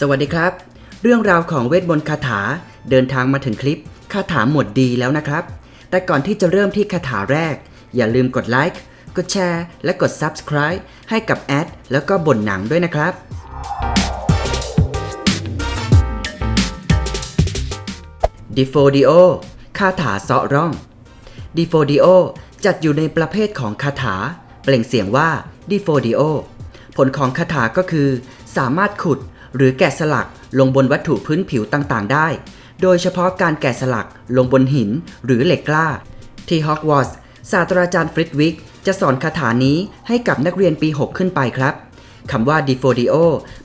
สวัสดีครับ เรื่องราวของเวทมนต์คาถาเดินทางมาถึงคลิปคาถาหมวดดีแล้วนะครับ แต่ก่อนที่จะเริ่มที่คาถาแรก อย่าลืมกดไลค์กดแชร์ และกด Subscribe ให้กับแอดแล้วก็บนหนังด้วยนะครับดิโฟดิโอคาถาเซาะร่องดิโฟดิโอจัดอยู่ในประเภทของคาถา เปล่งเสียงว่าดิโฟดิโอผลของคาถาก็คือ สามารถขุด หรือแกะสลักลงบนวัตถุพื้นผิวต่างๆ ได้ โดยเฉพาะการแกะสลักลงบนหินหรือเหล็กกล้า ที่ฮอกวอตส์ศาสตราจารย์ฟริดวิกจะสอนคาถานี้ให้กับนักเรียนปี 6 ขึ้นไปครับคำว่าดิโฟดิโอ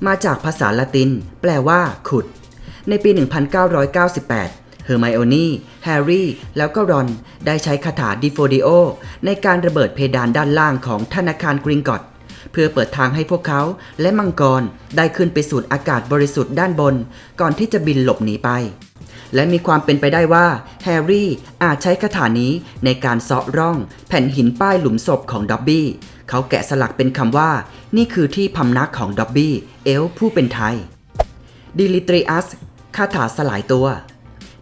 มาจากภาษาละติน แปลว่า ขุด ในปี 1998 เฮอร์ไมโอนี่ แฮร์รี่ แล้วก็รอน ได้ใช้คาถาดิโฟดิโอในการระเบิดเพดานด้านล่างของธนาคารกริงกอต เพื่อเปิดทางให้พวกเขาและมังกรได้ขึ้นไปสูดอากาศบริสุทธิ์ด้านบน ก่อนที่จะบินหลบหนีไป และมีความเป็นไปได้ว่าแฮร์รี่อาจใช้คาถานี้ในการเซาะร่อง แผ่นหินป้ายหลุมศพของด็อบบี้เขาแกะสลักเป็นคำว่า นี่คือที่พำนักของด็อบบี้เอลผู้เป็นไทยดิลิตริอัสคาถาสลายตัว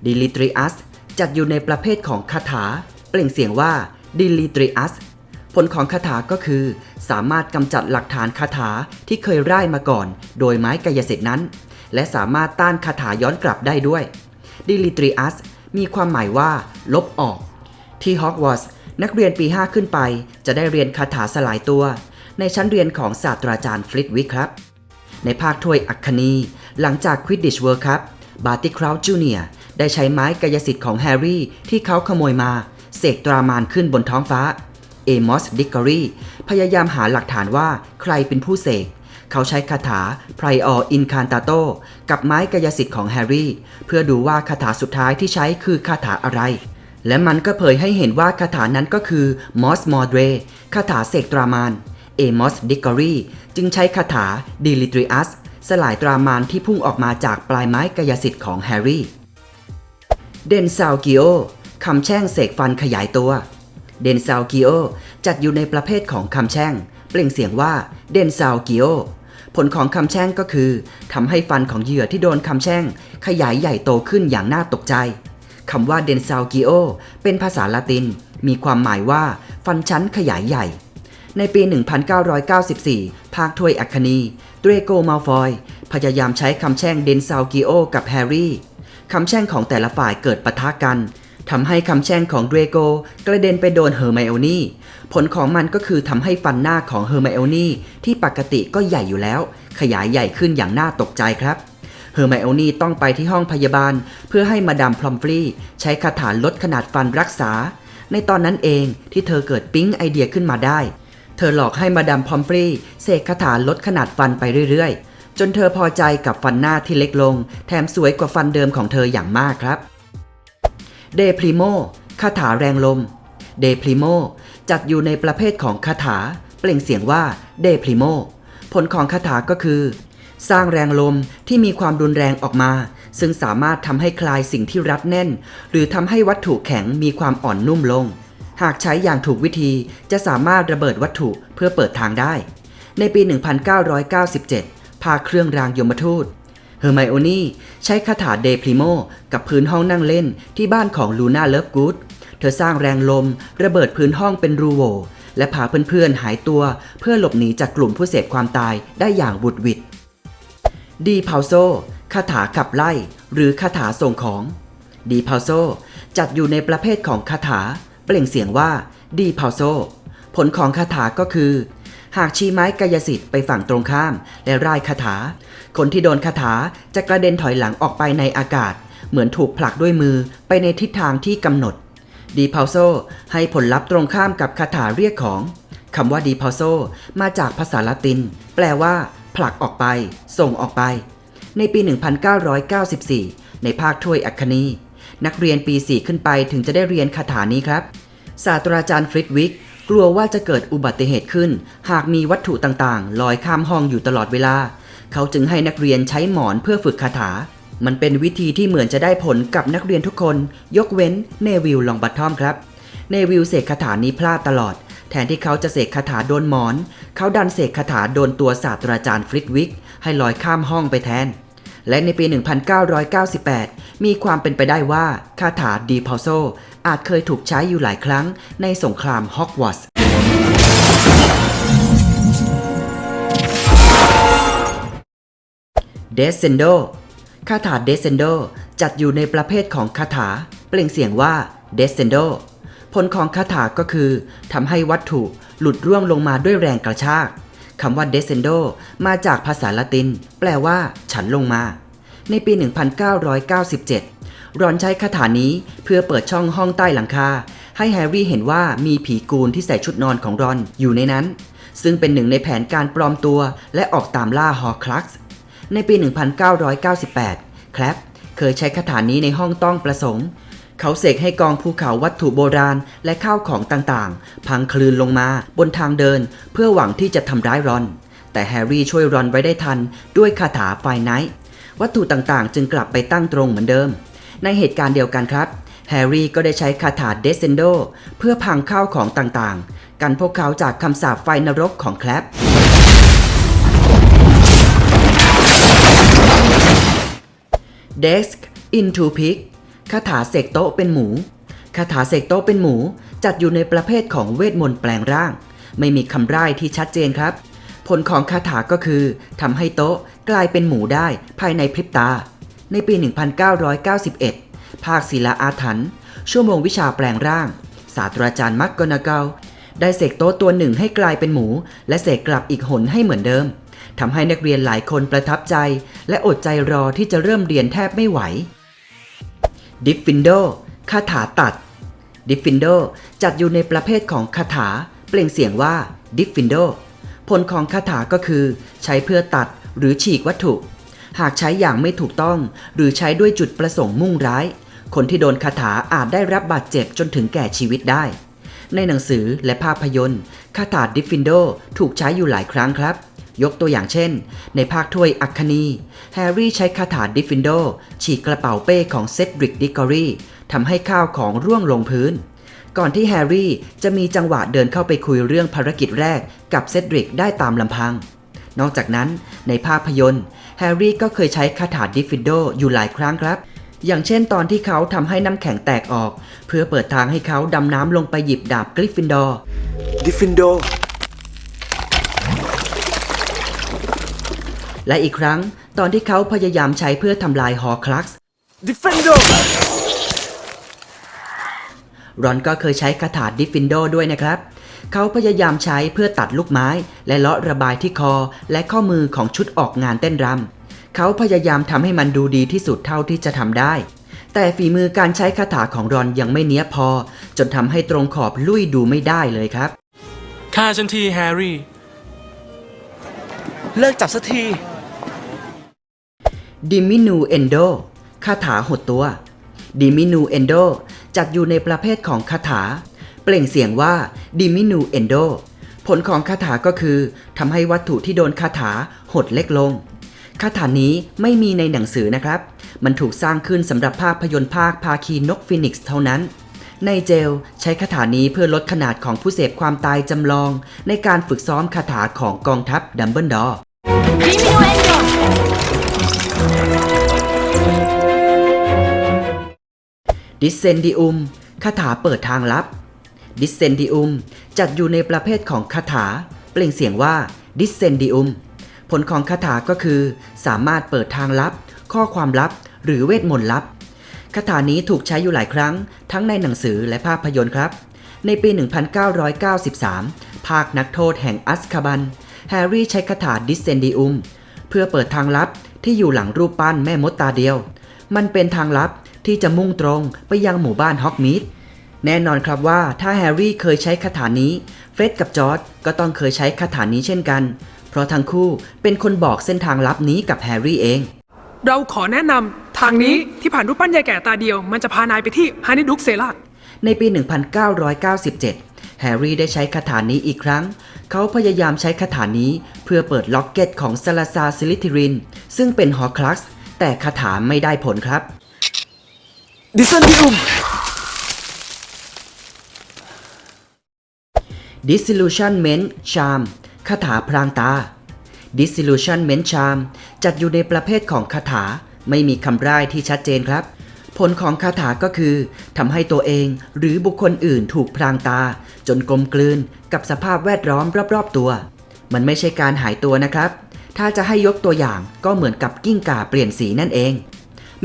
ดิลิตริอัสจัดอยู่ในประเภทของคาถา เปล่งเสียงว่าดิลิตริอัส ลของคาถาก็คือ สามารถกำจัดหลักฐานคาถาที่เคยร่ายมาก่อน โดยไม้กายสิทธิ์นั้น และสามารถต้านคาถาย้อนกลับได้ด้วยดิลิตริอัสมีความหมายว่า ลบออก ที่ฮอกวอตส์นักเรียนปี 5 ขึ้นไป จะได้เรียนคาถาสลายตัว ในชั้นเรียนของศาสตราจารย์ฟลิตวิกครับ ในภาคถ้วยอัคคณี หลังจากควิดดิชเวิร์ครับบาร์ติคราวจูเนียได้ใช้ไม้กายสิทธิ์ของแฮร์รี่ที่เขาขโมยมา เสกตรามานขึ้นบนท้องฟ้า เอมอสดิกอรีพยายามหาหลักฐานว่าใครเป็นผู้เสก เขาใช้คาถา Prior Incantato กับไม้กายสิทธิ์ของแฮร์รี่ เพื่อดูว่าคาถาสุดท้ายที่ใช้คือคาถาอะไร และมันก็เผยให้เห็นว่าคาถานั้นก็คือ Mos m o d r e คาถาเสกตรามานเอมอสดิกอรีจึงใช้คาถา Dilitrius สลายตรามานที่พุ่งออกมาจากปลายไม้กายสิทธิ์ของแฮร์รี่ เดนซาวกิโอคำแช่งเสกฟันขยายตัว เดนซาวกิโอจัดอยู่ในประเภทของคำแช่ง เปล่งเสียงว่าเดนซาวกิโอผลของคำแช่งก็คือทำให้ฟันของเหยื่อที่โดนคำแช่ง ขยายใหญ่โตขึ้นอย่างน่าตกใจคำว่าเดนซาวกิโอเป็นภาษาละติน มีความหมายว่า ฟันชั้นขยายใหญ่ ในปี 1994 ภาคถ้วยอัคคณีเดรโกมาฟอย พยายามใช้คำแช่งเดนซาวกิโอกับแฮร์รี่คำแช่งของแต่ละฝ่ายเกิดปะทะกัน ทำให้คำแช่งของเดรโกกระเด็นไปโดนเฮอร์ไมโอนี่ผลของมันก็คือทำให้ฟันหน้าของเฮอร์ไมโอนี่ที่ปกติก็ใหญ่อยู่แล้ว ขยายใหญ่ขึ้นอย่างน่าตกใจครับเฮอร์ไมโอนี่ต้องไปที่ห้องพยาบาล เพื่อให้มาดามพลอมฟรีใช้คาถาลดขนาดฟันรักษา ในตอนนั้นเองที่เธอเกิดปิ๊งไอเดียขึ้นมาได้ เธอหลอกให้มาดามพอมฟรีเสกคาถาลดขนาดฟันไปเรื่อยๆ จนเธอพอใจกับฟันหน้าที่เล็กลง แถมสวยกว่าฟันเดิมของเธออย่างมากครับ เดพริโมคาถาแรงลม เดพริโมจัดอยู่ในประเภทของคาถา เปล่งเสียงว่าเดพริโมผลของคาถาก็คือ สร้างแรงลมที่มีความรุนแรงออกมา ซึ่งสามารถทำให้คลายสิ่งที่รัดแน่น หรือทำให้วัตถุแข็งมีความอ่อนนุ่มลง หากใช้อย่างถูกวิธีจะสามารถระเบิดวัตถุเพื่อเปิดทางได้ ในปี 1997ภาเครื่องรางยมทูต เฮอร์ไมโอนี่ใช้คาถาเดพริโมกับพื้นห้องนั่งเล่นที่บ้านของลูน่าเลิฟกูดเธอสร้างแรงลมระเบิดพื้นห้องเป็นรูโวและพาเพื่อนๆหายตัวเพื่อหลบหนีจากกลุ่มผู้เสพความตายได้อย่างบุดหวิดดีพาวโซคาถาขับไล่ หรือคาถาส่งของดีพาวโซจัดอยู่ในประเภทของคาถา เปล่งเสียงว่าดีพาวโซผลของคาถาก็คือ หากชี้ไม้กายสิทธิ์ไปฝั่งตรงข้าม และร่ายคาถา คนที่โดนคาถาจะกระเด็นถอยหลังออกไปในอากาศ เหมือนถูกผลักด้วยมือไปในทิศทางที่กำหนดดีพาวโซให้ผลลัพธ์ตรงข้ามกับคาถาเรียกของคำว่าดีพาวโซมาจากภาษาละติน แปลว่า ผลักออกไป ส่งออกไป ในปี 1994 ในภาคถ้วยอัคคณีนักเรียนปี 4 ขึ้นไปถึงจะได้เรียนคาถานี้ครับ ศาสตราจารย์ฟริดวิก กลัวว่าจะเกิดอุบัติเหตุขึ้น หากมีวัตถุต่างๆ ลอยข้ามห้องอยู่ตลอดเวลา เขาจึงให้นักเรียนใช้หมอนเพื่อฝึกคาถา มันเป็นวิธีที่เหมือนจะได้ผลกับนักเรียนทุกคน ยกเว้นเนวิลลองบัตทอมครับ เนวิลเสกคาถานี้พลาดตลอด แทนที่เขาจะเสกคาถาโดนหมอน เขาดันเสกคาถาโดนตัวศาสตราจารย์ฟริดวิกให้ลอยข้ามห้องไปแทน และในปี 1998 มีความเป็นไปได้ว่าคาถาดีพอโซอาจเคยถูกใช้อยู่หลายครั้งในสงครามฮอกวอตส์เดซเซนโดคาถาเดซเซนโดจัดอยู่ในประเภทของคาถา เปล่งเสียงว่าเดซเซนโดผลของคาถาก็คือทำให้วัตถุหลุดร่วงลงมาด้วยแรงกระชาก คำว่าเดซเซนโดมาจากภาษาละติน แปลว่า ฉันลงมา ในปี 1997 รอนใช้คาถานี้เพื่อเปิดช่องห้องใต้หลังคา ให้แฮร์รี่เห็นว่ามีผีกูนที่ใส่ชุดนอนของรอนอยู่ในนั้น ซึ่งเป็นหนึ่งในแผนการปลอมตัวและออกตามล่าฮอร์คลักซ์ในปี 1998 แคลปเคยใช้คาถานี้ในห้องต้องประสงค์ เขาเสกให้กองภูเขาวัตถุโบราณและข้าวของต่างๆ พังคลืนลงมาบนทางเดิน เพื่อหวังที่จะทำร้ายรอน แต่แฮร์รี่ช่วยรอนไว้ได้ทันด้วยคาถาไฟไนท์วัตถุต่างๆ จึงกลับไปตั้งตรงเหมือนเดิม ในเหตุการณ์เดียวกันครับ แฮร์รี่ก็ได้ใช้คาถาเดซเซนโดเพื่อพังข้าวของต่างๆ กันพวกเขาจากคำสาปไฟนรกของแคลป Desk into pig คาถาเสกโต๊ะเป็นหมู คาถาเสกโต๊ะเป็นหมู จัดอยู่ในประเภทของเวทมนต์แปลงร่าง ไม่มีคำร่ายที่ชัดเจนครับ ผลของคาถาก็คือทำให้โต๊ะกลายเป็นหมูได้ภายในพริบตา ในปี 1991 ภาคศิลาอาถรรพ์ชั่วโมงวิชาแปลงร่าง ศาสตราจารย์มักกนาเกลได้เสกโต๊ะตัวหนึ่งให้กลายเป็นหมู และเสกกลับอีกหนให้เหมือนเดิมทำให้นักเรียนหลายคนประทับใจ และอดใจรอที่จะเริ่มเรียนแทบไม่ไหว ดิฟฟินโดคาถาตัดดิฟฟินโดจัดอยู่ในประเภทของคาถา เปล่งเสียงว่าดิฟฟินโดผลของคาถาก็คือ ใช้เพื่อตัดหรือฉีกวัตถุ หากใช้อย่างไม่ถูกต้อง หรือใช้ด้วยจุดประสงค์มุ่งร้าย คนที่โดนคาถาอาจได้รับบาดเจ็บจนถึงแก่ชีวิตได้ ในหนังสือและภาพยนตร์คาถาดิฟฟินโดถูกใช้อยู่หลายครั้งครับ ยกตัวอย่างเช่น ในภาคถ้วยอัคคณีแฮร์รี่ใช้คาถาดิฟฟินโดฉีกกระเป๋าเป้ของเซดริกดิกอรีทำให้ข้าวของร่วงลงพื้น ก่อนที่แฮร์รี่จะมีจังหวะเดินเข้าไปคุยเรื่องภารกิจแรกกับเซดริกได้ตามลำพัง นอกจากนั้นในภาพยนตร์ แฮร์รี่ก็เคยใช้คาถาดิฟฟินโดอยู่หลายครั้งครับอย่างเช่นตอนที่เขาทำให้น้ำแข็งแตกออก เพื่อเปิดทางให้เขาดำน้ำลงไปหยิบดาบกริฟฟินดอร์ดิฟฟินโด และอีกครั้งตอนที่เขาพยายามใช้เพื่อทำลายฮอร์คลักซ์ดิฟฟินโดรอนก็เคยใช้คาถาดิฟฟินโดด้วยนะครับ เขาพยายามใช้เพื่อตัดลูกไม้ และเลาะระบายที่คอและข้อมือของชุดออกงานเต้นรำ เขาพยายามทำให้มันดูดีที่สุดเท่าที่จะทำได้ แต่ฝีมือการใช้คาถาของรอนยังไม่เนี้ยบพอ จนทำให้ตรงขอบลุยดูไม่ได้เลยครับฆ่าฉันทีแฮร์รี่ เลิกจับสักที ดิมินูเอนโดคาถาหดตัวดิมินูเอนโดจัดอยู่ในประเภทของคาถา เปล่งเสียงว่าดิมินูเอนโดผลของคาถาก็คือทำให้วัตถุที่โดนคาถาหดเล็กลง คาถานี้ไม่มีในหนังสือนะครับ มันถูกสร้างขึ้นสำหรับภาพยนตร์ภาคภาคีนกฟินิกซ์เท่านั้น ในเจลใช้คาถานี้เพื่อลดขนาดของผู้เสพความตายจำลอง ในการฝึกซ้อมคาถาของกองทัพดัมเบิลดอร์ ดิสเซนดิอุมคาถาเปิดทางลับ ดิสเซนดิอุมจัดอยู่ในประเภทของคาถา เปล่งเสียงว่าดิสเซนดิอุมผลของคาถาก็คือ สามารถเปิดทางลับ ข้อความลับ หรือเวทมนต์ลับคาถานี้ถูกใช้อยู่หลายครั้ง ทั้งในหนังสือและภาพยนตร์ครับ ในปี 1993 ภาคนักโทษแห่งอัสคาบัน แฮร์รี่ใช้คาถาดิสเซนดิอุมเพื่อเปิดทางลับที่อยู่หลังรูปปั้นแม่มดตาเดียว มันเป็นทางลับ ที่จะมุ่งตรงไปยังหมู่บ้านฮอกมิดแน่นอนครับว่าถ้าแฮร์รี่เคยใช้คาถานี้ เฟร็ดกับจอร์ดก็ต้องเคยใช้คาถานี้เช่นกัน เพราะทั้งคู่เป็นคนบอกเส้นทางลับนี้กับแฮร์รี่เอง เราขอแนะนำทางนี้ที่ผ่านรูปปั้นยายแก่ตาเดียว มันจะพานายไปที่ฮานิดุกเซลักในปี 1997 แฮร์รี่ได้ใช้คาถานี้อีกครั้ง เขาพยายามใช้คาถานี้เพื่อเปิดล็อกเก็ตของซาลาซาซิลิทิริน ซึ่งเป็นฮอร์คลักซ์แต่คาถาไม่ได้ผลครับ ดิสเซนดิอุม Disillusionment Charm คาถาพรางตา Disillusionment Charm จัดอยู่ในประเภทของคาถาไม่มีคำร่ายที่ชัดเจนครับ ผลของคาถาก็คือทำให้ตัวเองหรือบุคคลอื่นถูกพรางตา จนกลมกลืนกับสภาพแวดล้อมรอบๆตัว มันไม่ใช่การหายตัวนะครับ ถ้าจะให้ยกตัวอย่างก็เหมือนกับกิ้งก่าเปลี่ยนสีนั่นเอง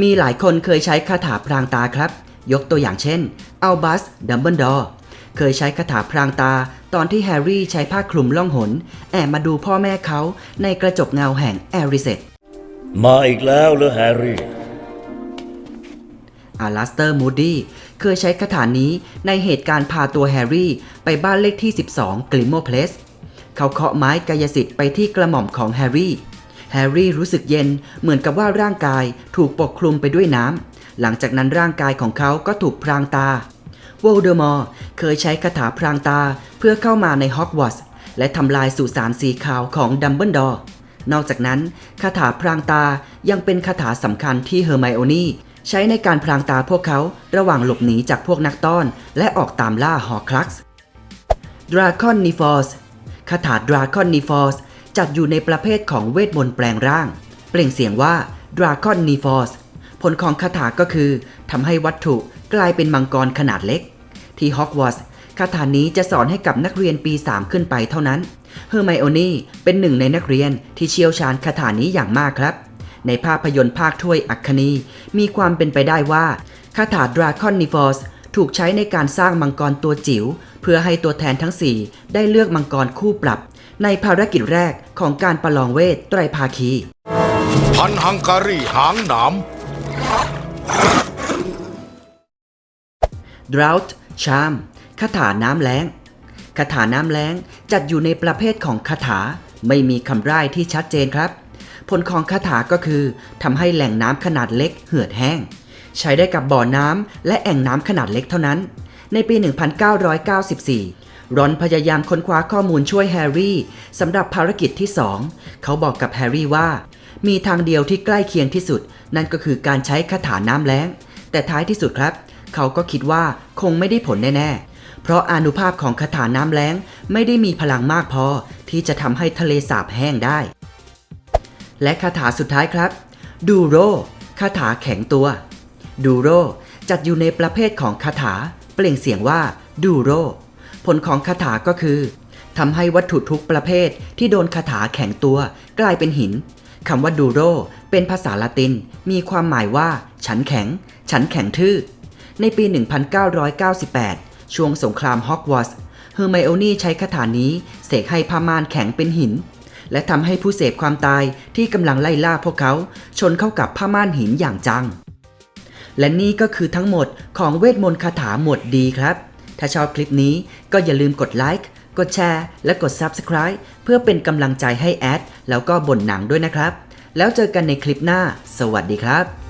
มีหลายคนเคยใช้คาถาพรางตาครับ ยกตัวอย่างเช่นอัลบัสดัมเบิลดอร์เคยใช้คาถาพรางตา ตอนที่แฮร์รี่ใช้ผ้าคลุมล่องหน แอบมาดูพ่อแม่เขาในกระจกเงาแห่งแอริเซตมาอีกแล้วเหรอแฮร์รี่อาลัสเตอร์มูดี้เคยใช้คาถานี้ในเหตุการณ์พาตัวแฮร์รี่ ไปบ้านเลขที่ 12 กลิมโมเพลสเขาเคาะไม้กายสิทธิ์ไปที่กระหม่อมของแฮร์รี่ แฮร์รี่รู้สึกเย็นเหมือนกับว่าร่างกายถูกปกคลุมไปด้วยน้ำ หลังจากนั้นร่างกายของเขาก็ถูกพรางตา โวลเดอมอร์เคยใช้คาถาพรางตาเพื่อเข้ามาในฮอกวอตส์และทำลายสุสานสีขาวของดัมเบิลดอร์ นอกจากนั้นคาถาพรางตายังเป็นคาถาสำคัญที่เฮอร์ไมโอนี่ใช้ในการพรางตาพวกเขาระหว่างหลบหนีจากพวกนักต้อน และออกตามล่าฮอร์คลักซ์ดราคอนนีฟอสคาถาดราคอนนีฟอส จัดอยู่ในประเภทของเวทมนต์แปลงร่าง เปล่งเสียงว่าดราคอนนีฟอสผลของคาถาก็คือทำให้วัตถุกลายเป็นมังกรขนาดเล็ก ที่ฮอกวอตส์คาถานี้จะสอนให้กับนักเรียนปี 3 ขึ้นไปเท่านั้น เฮอร์ไมโอนี่เป็นหนึ่งในนักเรียนที่เชี่ยวชาญคาถานี้อย่างมากครับ ในภาพยนตร์ภาคถ้วยอัคคีมีความเป็นไปได้ว่าคาถาดราคอนนิฟอสถูกใช้ในการสร้างมังกรตัวจิ๋วเพื่อให้ตัวแทนทั้ง 4 ได้เลือกมังกรคู่ปรับ ในภารกิจแรกของการประลองเวทไตรภาคี พันฮังการีหางหนาม Drought Charm คาถาน้ำแล้งคาถาน้ำแล้งจัดอยู่ในประเภทของคาถาไม่มีคำร่ายที่ชัดเจนครับ ผลของคาถาก็คือทำให้แหล่งน้ำขนาดเล็กเหือดแห้ง ใช้ได้กับบ่อน้ำและแอ่งน้ำขนาดเล็กเท่านั้น ในปี 1994 รอนพยายามค้นคว้าข้อมูลช่วยแฮร์รี่สำหรับภารกิจที่2เขาบอกกับแฮร์รี่ว่า มีทางเดียวที่ใกล้เคียงที่สุด นั่นก็คือการใช้คาถาน้ำแล้ง แต่ท้ายที่สุดครับ เขาก็คิดว่าคงไม่ได้ผลแน่ๆ เพราะอนุภาพของคาถาน้ำแล้งไม่ได้มีพลังมากพอ ที่จะทำให้ทะเลสาบแห้งได้ และคาถาสุดท้ายครับ ดูโรคาถาแข็งตัว ดูโรจัดอยู่ในประเภทของคาถา เปล่งเสียงว่าดูโร ผลของคาถาก็คือทำให้วัตถุทุกประเภทที่โดนคาถาแข็งตัวกลายเป็นหินคำว่าดูโรเป็นภาษาละติน มีความหมายว่า ฉันแข็ง ฉันแข็งทื่อ ในปี 1998 ช่วงสงครามฮอกวอตส์เฮอร์ไมโอนี่ใช้คาถานี้เสกให้พามานแข็งเป็นหิน และทำให้ผู้เสพความตายที่กำลังไล่ล่าพวกเขา ชนเข้ากับผ้าม่านหินอย่างจัง และนี่ก็คือทั้งหมดของเวทมนต์คาถาหมวดดีครับ ถ้าชอบคลิปนี้ก็อย่าลืมกดไลค์ กดแชร์ และกด Subscribe เพื่อเป็นกำลังใจให้แอด แล้วก็บ่นหนังด้วยนะครับ แล้วเจอกันในคลิปหน้า สวัสดีครับ